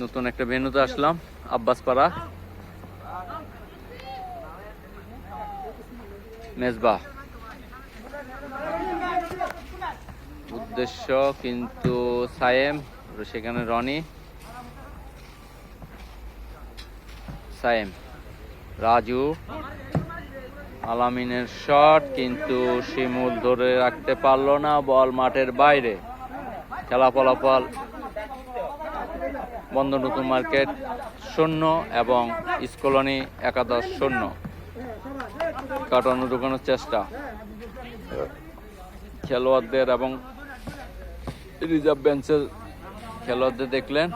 নতুন একটা ভেনুতে আসলাম, আব্বাসপাড়া। মেজবা। উদ্দেশ্য কিন্তু সায়েম সেখানে রনি। সায়েম। রাজু। আলামিনের শট কিন্তু শিমুল ধরে রাখতে পারল না, বল মাঠের বাইরে। খেলা ফলাফল বন্ধ নতুন মার্কেট শূন্য এবং স্কলনি একাদশ শূন্য। কাটানো ঢুকানোর চেষ্টা। খেলোয়াড়দের এবং রিজার্ভ বেঞ্চের খেলোয়াড়দের দেখলেন।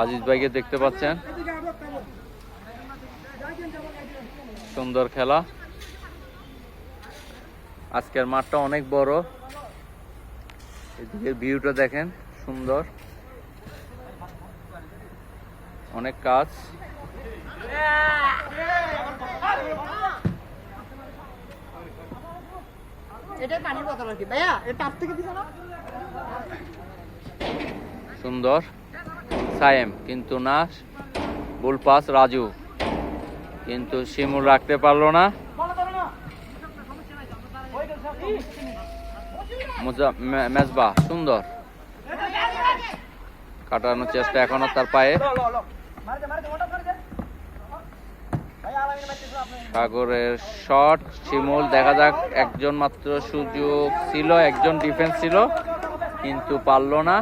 আজিজ ভাইকে দেখতে পাচ্ছেন। সুন্দর খেলা। আজকের মাঠটা অনেক বড়। এদিকে ভিউটা দেখেন, সুন্দর। দিছে কাজ সুন্দর। সায়েম কিন্তু না। বুল পাস রাজু কিন্তু শিমুল রাখতে পারল না। মেজবা সুন্দর। কাটানোর চেষ্টা এখনও তার পায়ে। সাগরের শট, শিমুল, দেখা যাক, একজন মাত্র সুযোগ ছিল, একজন ডিফেন্স ছিল, কিন্তু পারল না।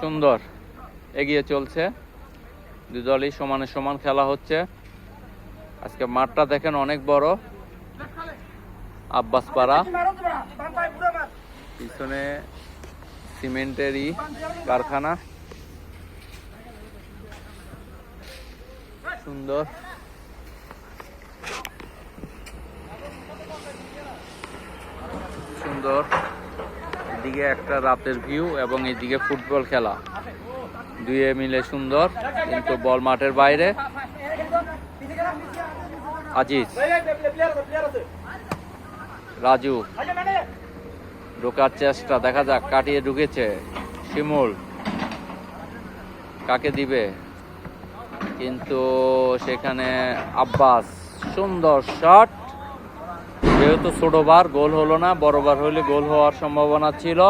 সুন্দর, এগিয়ে চলছে। দুই দলই সমানে সমান খেলা হচ্ছে। আজকে মাঠটা দেখেন অনেক বড়। আব্বাস পাড়া। পিছনে সিমেন্টেরই কারখানা। সুন্দর। সুন্দর। এদিকে একটা রাতের ভিউ এবং এদিকে ফুটবল খেলা। দুয়ে মিলে সুন্দর। কিন্তু বল মাঠের বাইরে। আজিজ। রাজু। ঢোকার চেষ্টা। দেখা যাক, কাটিয়ে ঢুকেছে। শিমুল। কাকে দিবে? কিন্তু সেখানে আব্বাস, সুন্দর শট যেহেতু ছোট বার, গোল হলো না, বড় বার হলে গোল হওয়ার সম্ভাবনা ছিল।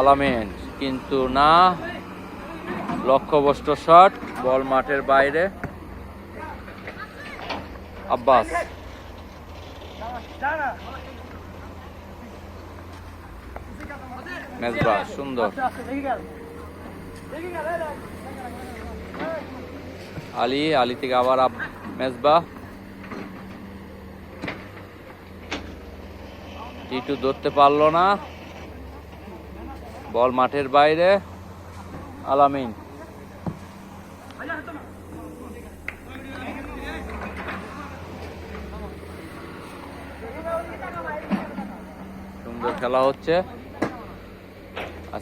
আলামিন কিন্তু না লক্ষ্যবষ্ট শট বল মাঠের বাইরে। আব্বাস। মেজবা, সুন্দর। আলী আলী থেকে আবার আব- মেজবা। টিটু ধরতে পারল না। বল মাঠের বাইরে। আলামিন। সুন্দর খেলা হচ্ছে।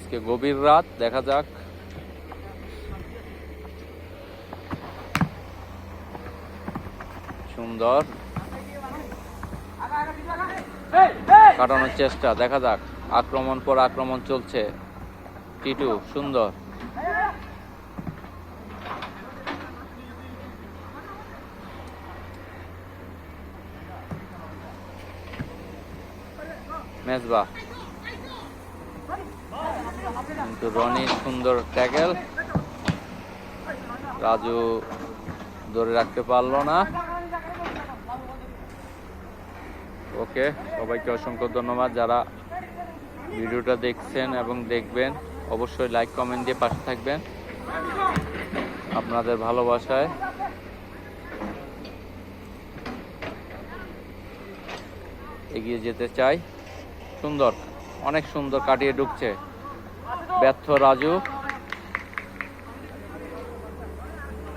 আজকে গভীর রাত, দেখা যাক। সুন্দর। কাটানোর চেষ্টা, দেখা যাক। আক্রমণ পর আক্রমণ চলছে। টিটু, সুন্দর। মেজবা কিন্তু রনি সুন্দর ট্যাকেল। রাজু ধরে রাখতে পারল না। ওকে, সবাইকে অসংখ্য ধন্যবাদ যারা ভিডিওটা দেখছেন এবং দেখবেন। অবশ্যই লাইক, কমেন্ট দিয়ে পাশে থাকবেন। আপনাদের ভালোবাসায়। এগিয়ে যেতে চাই। সুন্দর, অনেক সুন্দর কাটিয়ে ঢুকছে। ব্যর্থ রাজু।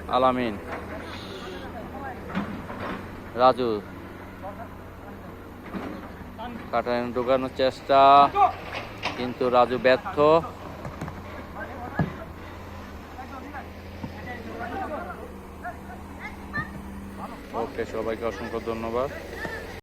আলামিন। রাজু। কাটায় ঢোকানোর চেষ্টা কিন্তু রাজু ব্যর্থ। ওকে সবাইকে অসংখ্য ধন্যবাদ।